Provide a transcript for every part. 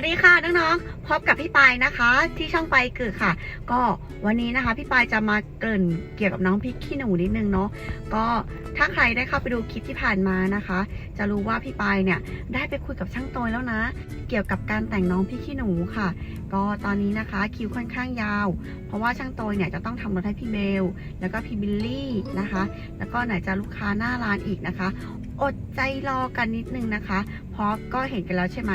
วัสดีค่ะน้องๆ พบกับพี่ปายนะคะ ที่ช่องไปเกิดค่ะ ก็วันนี้นะคะ พี่ปายจะมาเกริ่นเกี่ยวกับน้องพริกขี้หนูนิดนึงเนาะก็ถ้าใครได้เข้าไปดูคลิปที่ผ่านมานะคะ จะรู้ว่าพี่ปายเนี่ยได้ไปคุยกับช่างโตยแล้วนะ เกี่ยวกับการแต่งน้องพริกขี้หนูค่ะ ก็ตอนนี้นะคะคิวค่อนข้างยาว เพราะว่าช่างโตยเนี่ยจะต้องทำรถให้พี่เบลแล้วก็พี่บิลลี่นะคะ แล้วก็ไหนจะลูกค้าหน้าร้านอีกนะคะ อดใจรอกันนิดนึงนะคะ เพราะก็เห็นกันแล้วใช่ไหม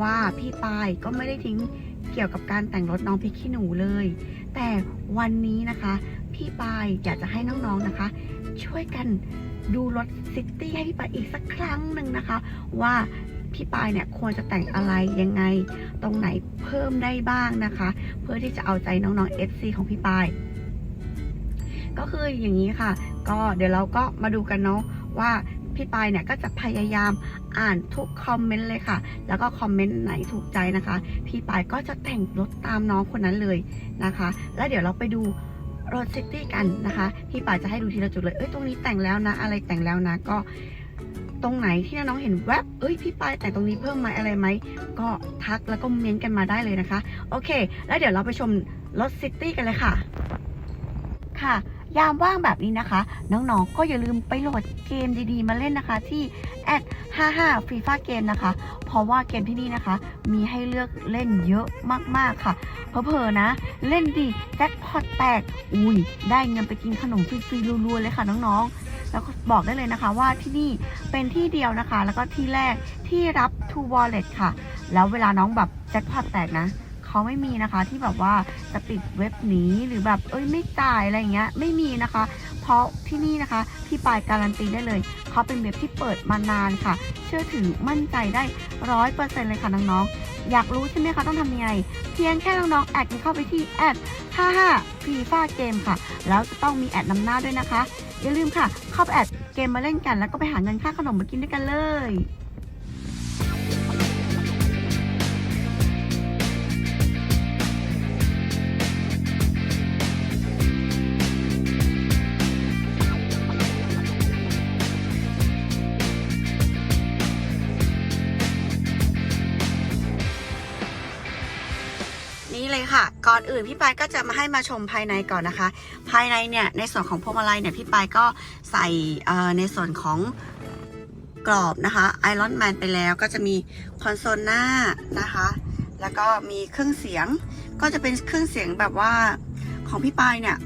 ว่าพี่ปายก็ไม่ได้ทิ้งเกี่ยวกับการแต่งรถน้องพริกขี้หนูเลย แต่วันนี้นะคะ พี่ปายอยากจะให้น้องๆนะคะ ช่วยกันดูรถซิตี้ให้พี่ปายอีกสักครั้งหนึ่งนะคะ ว่าพี่ปายเนี่ยควรจะแต่งอะไรยังไง ตรงไหนเพิ่มได้บ้างนะคะ เพื่อที่จะเอาใจน้องๆ FC ของพี่ปาย ก็คืออย่างนี้ค่ะ ก็เดี๋ยวเราก็มาดูกันเนาะว่า พี่ปายเนี่ยก็จะพยายามอ่านทุกคอมเมนต์เลยค่ะ แล้วก็คอมเมนต์ไหนถูกใจนะคะ พี่ปายก็จะแต่งรถตามน้องคนนั้นเลยนะคะ แล้วเดี๋ยวเราไปดูรถซิตี้กันนะคะ พี่ปายจะให้ดูทีละจุดเลย เอ้ย ตรงนี้แต่งแล้วนะ อะไรแต่งแล้วนะ ก็ตรงไหนที่น้องเห็นแวบเอ้ย พี่ปายแต่งตรงนี้เพิ่มไหมอะไรไหม ก็ทักแล้วก็เม้นต์กันมาได้เลยนะคะ โอเค แล้วเดี๋ยวเราไปชมรถซิตี้กันเลยค่ะ ค่ะ ยามว่างแบบนี้นะคะ น้องๆ ก็อย่าลืมไปโหลดเกมดีๆ มาเล่นนะคะ ที่แอด55 f r e e f a เกมนะคะ เพราะว่าเกมที่นี่นะคะ มีให้เลือกเล่นเยอะมากๆค่ะ เพอๆนะ เล่นดีแจ็คพอตแตก อุ้ย ได้เงินไปกินขนมฟรีๆรัวๆเลยค่ะน้องๆแล้วก็บอกได้เลยนะคะว่าที่นี่เป็นที่เดียวนะคะ แล้วก็ที่แรกที่รับ to wallet ค่ะ แล้วเวลาน้องแบบแจ็คพอตแตกนะ เขาไม่มีนะคะ ที่แบบว่าจะปิดเว็บหนีหรือแบบเอ้ยไม่จ่ายอะไรอย่างเงี้ยไม่มีนะคะ เพราะที่นี่นะคะพี่ปายการันตีได้เลยเขาเป็นเว็บที่เปิดมานานค่ะ เชื่อถือมั่นใจได้ร้อยเปอร์เซ็นต์เลยค่ะน้องๆอยากรู้ใช่ไหมคะต้องทำยังไงเพียงแค่น้องๆแอดเข้าไปที่แอด55ฟีฟ่าเกมค่ะ แล้วจะต้องมีแอดนำหน้าด้วยนะคะอย่าลืมค่ะเข้าไปแอดเกมมาเล่นกัน แล้วก็ไปหาเงินค่าขนมมากินด้วยกันเลย ก่อนอื่นพี่ปายก็จะมาให้มาชมภายในก่อนนะคะ ภายในเนี่ยในส่วนของพวงมาลัยเนี่ยพี่ปายก็ใส่ในส่วนของกรอบนะคะไอรอนแมนไปแล้วก็จะมีคอนโซลหน้านะคะ แล้วก็มีเครื่องเสียง ก็จะเป็นเครื่องเสียงแบบว่าของพี่ปายเนี่ย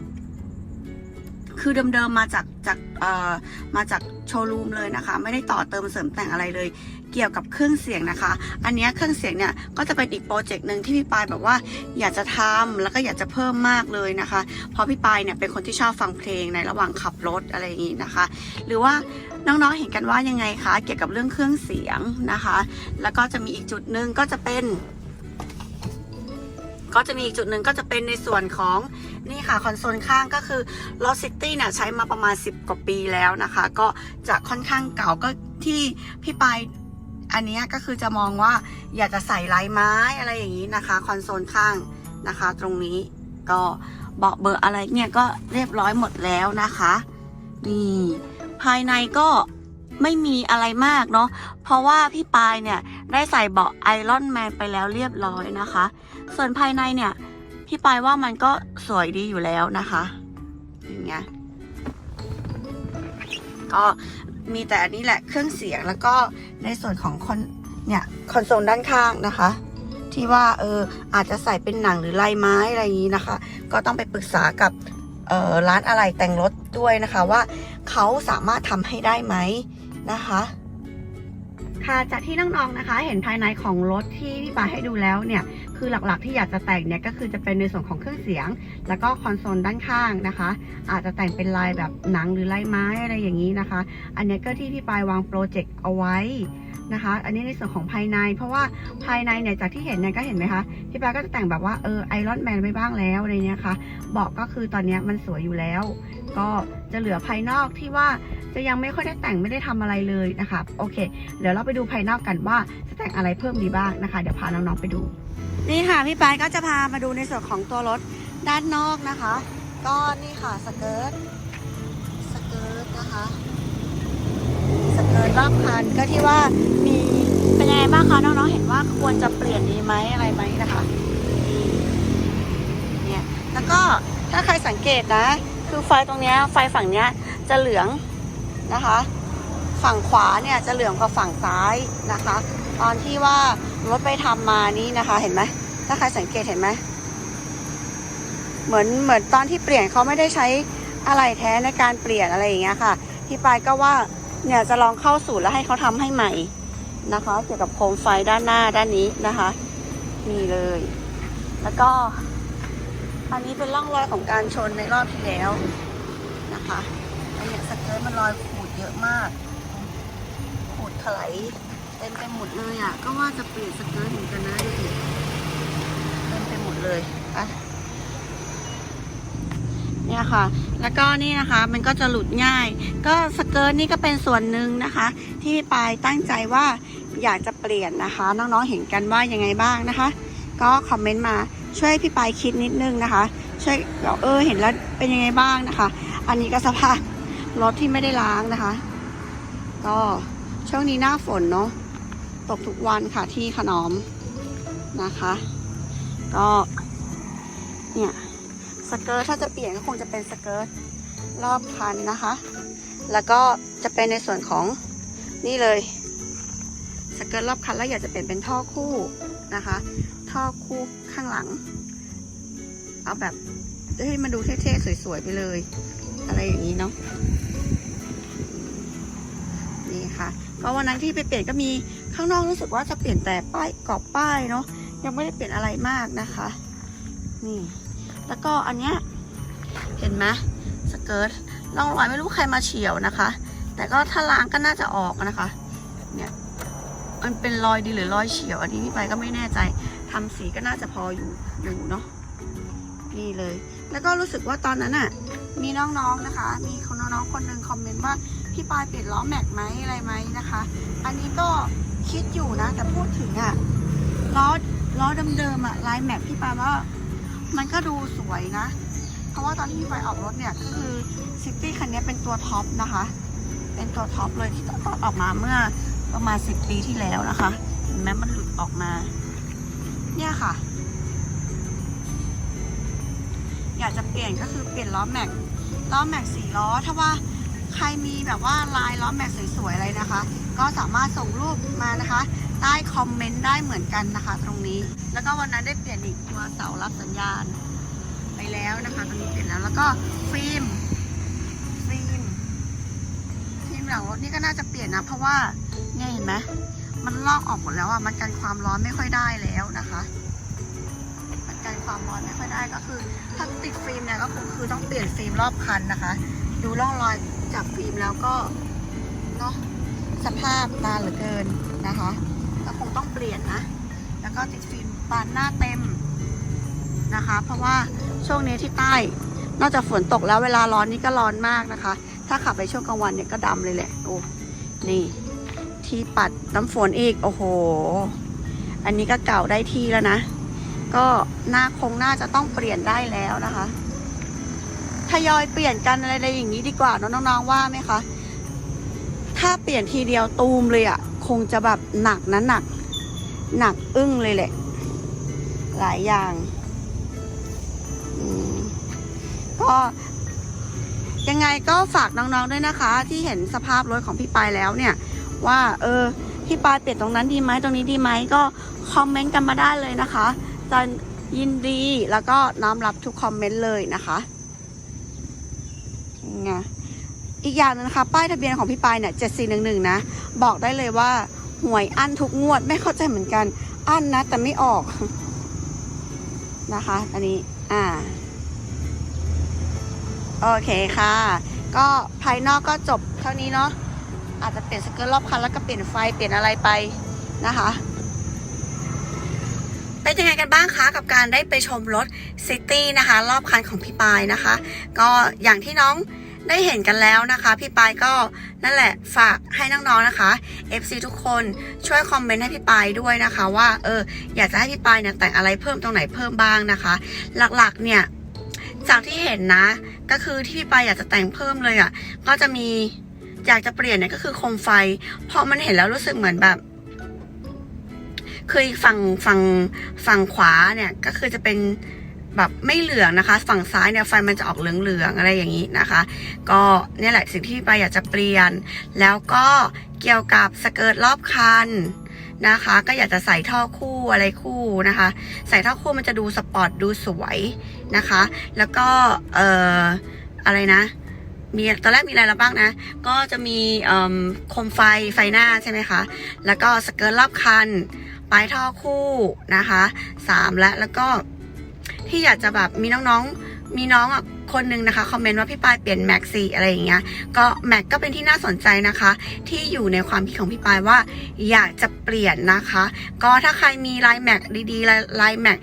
คือเดิมๆมาจากจากเอ่อมาจากโชว์รูมเลยนะคะ ไม่ได้ต่อเติมเสริมแต่งอะไรเลย เกี่ยวกับเครื่องเสียงนะคะ อันนี้เครื่องเสียงเนี่ยก็จะเป็นอีกโปรเจกต์หนึ่งที่พี่ปายแบบว่าอยากจะทำแล้วก็อยากจะเพิ่มมากเลยนะคะ เพราะพี่ปายเนี่ยเป็นคนที่ชอบฟังเพลงในระหว่างขับรถอะไรอย่างนี้นะคะ หรือว่าน้องๆเห็นกันว่ายังไงคะเกี่ยวกับเรื่องเครื่องเสียงนะคะ แล้วก็จะมีอีกจุดหนึ่งก็จะเป็นก็จะมีอีกจุดหนึ่งก็จะเป็นในส่วนของนี่ค่ะคอนโซลข้างก็คือ l o s i t y เนี่ยใช้มาประมาณ 10 กว่าปีแล้วนะคะ ก็จะค่อนข้างเก่าก็ที่พี่ปาย อันนี้ก็คือจะมองว่าอยากจะใส่ลายไม้อะไรอย่างนี้นะคะ คอนโซลข้างนะคะ ตรงนี้ก็เบาะเบอร์อะไรเนี่ยก็เรียบร้อยหมดแล้วนะคะนี่ภายในก็ไม่มีอะไรมากเนาะ เพราะว่าพี่ปายเนี่ยได้ใส่เบาะไอรอนแมนไปแล้วเรียบร้อยนะคะ ส่วนภายในเนี่ย พี่ปายว่ามันก็สวยดีอยู่แล้วนะคะ อย่างเงี้ย ก็ มีแต่อันนี้แหละเครื่องเสียงแล้วก็ในส่วนของคอนเนี่ยคอนโซลด้านข้างนะคะ ที่ว่าเอออาจจะใส่เป็นหนังหรือลายไม้อะไรอย่างนี้นะคะ ก็ต้องไปปรึกษากับร้านอะไหล่แต่งรถด้วยนะคะว่าเขาสามารถทำให้ได้ไหมนะคะ ค่ะจากที่น้องๆนะคะ เห็นภายในของรถที่พี่ปาให้ดูแล้วเนี่ย คือหลักๆที่อยากจะแต่งเนี่ยก็คือจะเป็นในส่วนของเครื่องเสียง แล้วก็คอนโซลด้านข้างนะคะ อาจจะแต่งเป็นลายแบบหนังหรือลายไม้อะไรอย่างนี้นะคะ อันนี้ก็ที่พี่ปายวางโปรเจกต์เอาไว้นะคะ อันนี้ในส่วนของภายใน เพราะว่าภายในเนี่ยจากที่เห็นเนี่ยก็เห็นไหมคะพี่ปาก็จะแต่งแบบว่าเออไอรอนแมนไปบ้างแล้วอะไรเนี้ยค่ะเบาะก็คือตอนนี้มันสวยอยู่แล้ว ก็จะเหลือภายนอกที่ว่าจะยังไม่ค่อยได้แต่งไม่ได้ทำอะไรเลยนะคะ โอเค เดี๋ยวเราไปดูภายนอกกันว่าจะแต่งอะไรเพิ่มดีบ้างนะคะ เดี๋ยวพาน้องๆไปดู นี่ค่ะพี่ปายก็จะพามาดูในส่วนของตัวรถด้านนอกนะคะ ก็นี่ค่ะสเกิร์ตสเกิร์ตนะคะสเกิร์ตรอบคันก็ที่ว่ามีเป็นยังไงบ้างคะน้องๆเห็นว่าควรจะเปลี่ยนดีไหมอะไรไหมนะคะเนี่ยแล้วก็ถ้าใครสังเกตนะ คือไฟตรงนี้ไฟฝั่งนี้จะเหลืองนะคะ ฝั่งขวาเนี่ยจะเหลืองกว่าฝั่งซ้ายนะคะ ตอนที่ว่า รถไปทำมานี้นะคะ เห็นไหมถ้าใครสังเกตเห็นไหมเหมือนเหมือนตอนที่เปลี่ยนเขาไม่ได้ใช้อะไรแท้ในการเปลี่ยนอะไรอย่างเงี้ยค่ะพี่ปายก็ว่าเนี่ยจะลองเข้าสูตรแล้วให้เขาทำให้ใหม่นะคะ เกี่ยวกับโคมไฟด้านหน้าด้านนี้นะคะนี่เลย แล้วก็ อันนี้เป็นร่องรอยของการชนในรอบที่แล้วนะคะอันเนี้ยสเกิร์ตมันรอยขูดเยอะมากขูดถลาย เต็มไปหมดเลยอะ ก็ว่าจะเปลี่ยนสเกิร์ตเหมือนกันนะดูดิเต็มไปหมดเลยอะเนี่ยค่ะ แล้วก็นี่นะคะ มันก็จะหลุดง่าย ก็สเกิร์ตนี่ก็เป็นส่วนหนึ่งนะคะ ที่ปายตั้งใจว่าอยากจะเปลี่ยนนะคะ น้องๆเห็นกันว่ายังไงบ้างนะคะ ก็คอมเมนต์มาช่วยพี่ปายคิดนิดนึงนะคะ ช่วยเออเห็นแล้วเป็นยังไงบ้างนะคะ อันนี้ก็สภาพรถที่ไม่ได้ล้างนะคะ ก็ช่วงนี้หน้าฝนเนาะ ตกทุกวันค่ะที่ขนอมนะคะ ก็เนี่ยสเกิร์ตถ้าจะเปลี่ยนก็คงจะเป็นสเกิร์ตรอบคันนะคะ แล้วก็จะเป็นในส่วนของนี่เลยสเกิร์ตรอบคันแล้วอยากจะเปลี่ยนเป็นท่อคู่นะคะ ท่อคู่ข้างหลัง เอาแบบให้มันดูเท่ๆสวยๆไปเลย อะไรอย่างนี้เนาะนี่ค่ะก็วันนั้นที่ไปเปลี่ยนก็มี ข้างนอกรู้สึกว่าจะเปลี่ยนแต่ป้ายกรอบป้ายเนาะยังไม่ได้เปลี่ยนอะไรมากนะคะ นี่ แล้วก็อันเนี้ยเห็นไหมสเกิร์ตร่องรอยไม่รู้ใครมาเฉียวนะคะ แต่ก็ถ้าล้างก็น่าจะออกนะคะ เนี่ยมันเป็นรอยดีหรือรอยเฉียว อันนี้พี่ไปก็ไม่แน่ใจทำสีก็น่าจะพออยู่อยู่เนาะนี่เลย แล้วก็รู้สึกว่าตอนนั้นอะ มีน้องๆนะคะ มีคนน้องๆคนหนึ่งคอมเมนต์ว่าพี่ปายเปลี่ยนล้อแม็กไหมอะไรไหมนะคะ อันนี้ก็ คิดอยู่นะ แต่พูดถึงอะล้อล้อเดิมๆอะลายแม็กพี่ปาว่ามันก็ดูสวยนะ เพราะว่าตอนที่พี่ปาออกรถเนี่ยก็คือซิตี้คันนี้เป็นตัวท็อปนะคะ เป็นตัวท็อปเลยที่ตอนออกมาเมื่อประมาณสิบปีที่แล้วนะคะเห็นไหมมันหลุดออกมา เนี่ยค่ะ อยากจะเปลี่ยนก็คือเปลี่ยนล้อแม็กล้อแม็กสี่ล้อถ้าว่า ใครมีแบบว่าลายล้อแม็กสวยๆอะไรนะคะ ก็สามารถส่งรูปมานะคะใต้คอมเมนต์ได้เหมือนกันนะคะ ตรงนี้ แล้วก็วันนั้นได้เปลี่ยนอีกตัวเสารับสัญญาณ ไปแล้วนะคะตรงนี้เปลี่ยนแล้วแล้วก็ฟิล์มฟิล์มฟิล์มหลังรถนี่ก็น่าจะเปลี่ยนนะเพราะว่าเนี่ยเห็นไหมมันลอกออกหมดแล้วอะมันกันความร้อนไม่ค่อยได้แล้วนะคะ กันความร้อนไม่ค่อยได้ก็คือ ถ้าติดฟิล์มเนี่ยก็คงคือต้องเปลี่ยนฟิล์มรอบคันนะคะ ดูร่องรอยจากฟิล์มแล้วก็เนาะสภาพนานเหลือเกินนะคะก็คงต้องเปลี่ยนนะ แล้วก็ติดฟิล์มบานหน้าเต็มนะคะ เพราะว่าช่วงนี้ที่ใต้ นอกจากฝนตกแล้วเวลาร้อนนี่ก็ร้อนมากนะคะ ถ้าขับไปช่วงกลางวันเนี่ยก็ดำเลยแหละโอ้นี่ที่ปัดน้ำฝนอีกโอ้โห อันนี้ก็เก่าได้ที่แล้วนะ ก็หน้าคงน่าจะต้องเปลี่ยนได้แล้วนะคะทยอยเปลี่ยนกันอะไรๆอย่างนี้ดีกว่าเนอะน้องๆว่าไหมคะ ถ้าเปลี่ยนทีเดียวตูมเลยอะ่ะ คงจะแบบหนักนะหนัก หนักอึ้งเลยแหละ หลายอย่างอืมก็ยังไงก็ฝากน้องๆด้วยนะคะ ที่เห็นสภาพรถของพี่ปายแล้วเนี่ย ว่า เออ พี่ปายเปลี่ยนตรงนั้นดีไหมตรงนี้ดีไหมก็คอมเมนต์กันมาได้เลยนะคะ จะยินดีแล้วก็น้อมรับทุกคอมเมนต์เลยนะคะไงอีกอย่างนึงนะคะ ป้ายทะเบียนของพี่ปายเนี่ยเจ็ดสี่หนึ่งหนึ่งนะ บอกได้เลยว่าหวยอั้นทุกงวดไม่เข้าใจเหมือนกัน อั้นนะ แต่ไม่ออกนะคะ อันนี้ อ่า โอเคค่ะ ก็ภายนอกก็จบเท่านี้เนาะอาจจะเปลี่ยนสเกิร์ตรอบคันแล้วก็เปลี่ยนไฟเปลี่ยนอะไรไปนะคะ เป็นยังไงกันบ้างคะกับการได้ไปชมรถซิตี้นะคะ รอบคันของพี่ปายนะคะ ก็อย่างที่น้องได้เห็นกันแล้วนะคะ พี่ปายก็นั่นแหละฝากให้น้องๆนะคะ FC ทุกคนช่วยคอมเมนต์ให้พี่ปายด้วยนะคะ ว่าเอออยากจะให้พี่ปายเนี่ยแต่งอะไรเพิ่มตรงไหนเพิ่มบ้างนะคะ หลักๆเนี่ยจากที่เห็นนะ ก็คือที่พี่ปายอยากจะแต่งเพิ่มเลยอะ่ะก็จะมีอยากจะเปลี่ยนเนี่ยก็คือโคมไฟเพราะมันเห็นแล้วรู้สึกเหมือนแบบ คือฝั่งฝั่งฝั่งขวาเนี่ยก็คือจะเป็นแบบไม่เหลืองนะคะ ฝั่งซ้ายเนี่ยไฟมันจะออกเหลืองๆอะไรอย่างนี้นะคะ ก็เนี่ยแหละสิ่งที่ไปายอยากจะเปลี่ยน แล้วก็เกี่ยวกับสเกิร์ตรอบคันนะคะ ก็อยากจะใส่ท่อคู่อะไรคู่นะคะ ใส่ท่อคู่มันจะดูสปอร์ตดูสวยนะคะ แล้วก็เอ่ออะไรนะมีตอนแรกมีอะไรแล้วบ้างนะ ก็จะมีเอิ่มโคมไฟไฟหน้าใช่ไหมคะ แล้วก็สเกิร์ตรอบคัน ปลายท่อคู่นะคะสามและแล้วก็ที่อยากจะแบบมีน้องๆมีน้องอะคนนึงนะคะคอมเมนต์ว่าพี่ปายเปลี่ยนแม็กซีอะไรอย่างเงี้ยก็แม็กก็เป็นที่น่าสนใจนะคะ ที่อยู่ในความคิดของพี่ปายว่าอยากจะเปลี่ยนนะคะ ก็ถ้าใครมีลายแม็กดีๆลายลายแม็ก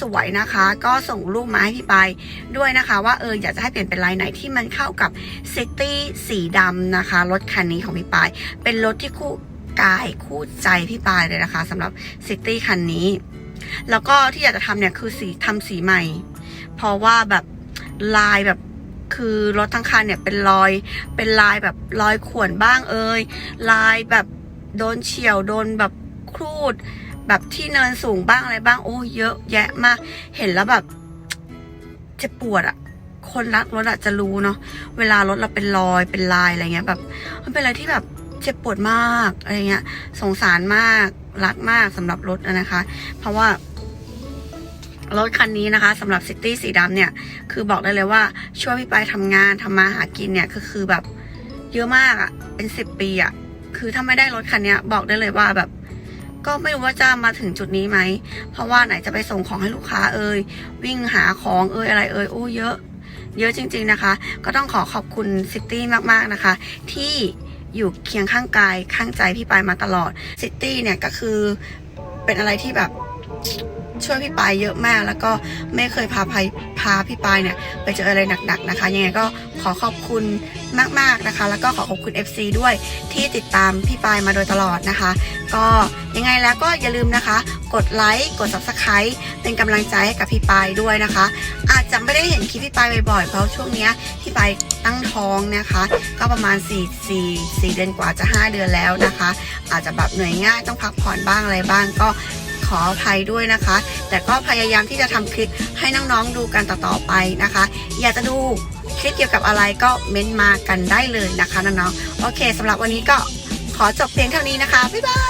สวยๆนะคะ ก็ส่งรูปมาให้พี่ปายด้วยนะคะว่าเอออยากจะให้เปลี่ยนเป็นลายไหนที่มันเข้ากับซิตี้สีดำนะคะรถคันนี้ของพี่ปายเป็นรถที่คู่ กายคู่ใจพี่ปายเลยนะคะสำหรับซิตี้คันนี้ แล้วก็ที่อยากจะทำเนี่ยคือสีทำสีใหม่ เพราะว่าแบบลายแบบคือรถทั้งคันเนี่ยเป็นรอยเป็นลายแบบรอยข่วนบ้างเอ่ยลายแบบโดนเฉียวโดนแบบครูด แบบที่เนินสูงบ้างอะไรบ้างโอ้เยอะแยะมาก เห็นแล้วแบบเจ็บปวดอะคนรักรถอะจะรู้เนาะเวลารถเราเป็นรอยเป็นลายอะไรเงี้ยแบบ มันเป็นอะไรที่แบบ เจ็บปวดมากอะไรเงี้ย สงสารมากรักมากสำหรับรถนะคะ เพราะว่ารถคันนี้นะคะสำหรับซิตี้สีดำเนี่ย คือบอกได้เลยว่า ช่วยพี่ปายทำงานทำมาหากินเนี่ยก็คือแบบเยอะมากอะเป็นสิบปีอะคือถ้าไม่ได้รถคันนี้บอกได้เลยว่าแบบ ก็ไม่รู้ว่าจะมาถึงจุดนี้ไหม เพราะว่าไหนจะไปส่งของให้ลูกค้าเอ่ยวิ่งหาของเอ่ยอะไรเอ่ยโอ้เยอะ เยอะจริง ๆนะคะ ก็ต้องขอขอบคุณซิตี้มากๆนะคะ ที่ อยู่เคียงข้างกายข้างใจพี่ปายมาตลอดซิตี้เนี่ยก็คือเป็นอะไรที่แบบ ช่วยพี่ปายเยอะมาก แล้วก็ไม่เคยพาพายพาพี่ปายเนี่ยไปเจออะไรหนักๆนะคะ ยังไงก็ขอขอบคุณมากๆนะคะ แล้วก็ขอขอบคุณ FC ด้วยที่ติดตามพี่ปายมาโดยตลอดนะคะ ก็ยังไงแล้วก็อย่าลืมนะคะ กดไลค์กด Subscribe เป็นกำลังใจให้กับพี่ปายด้วยนะคะ อาจจะไม่ได้เห็นคลิปพี่ปายบ่อยๆเพราะช่วงนี้พี่ปายตั้งท้องนะคะ ก็ประมาณ 4 4 4 เดือนกว่าจะ 5 เดือนแล้วนะคะ อาจจะแบบเหนื่อยง่ายต้องพักผ่อนบ้างอะไรบ้างก็ ออภัยด้วยนะคะ แต่ก็พยายามที่จะทำคลิปให้น้องๆดูกันต่อๆไปนะคะ อยากจะดูคลิปเกี่ยวกับอะไรก็เม้นต์มากันได้เลยนะคะน้องๆโอเคสำหรับวันนี้ก็ขอจบเพียงเท่านี้นะคะบ๊ายบา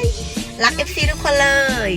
ยรัก FC ทุกคนเลย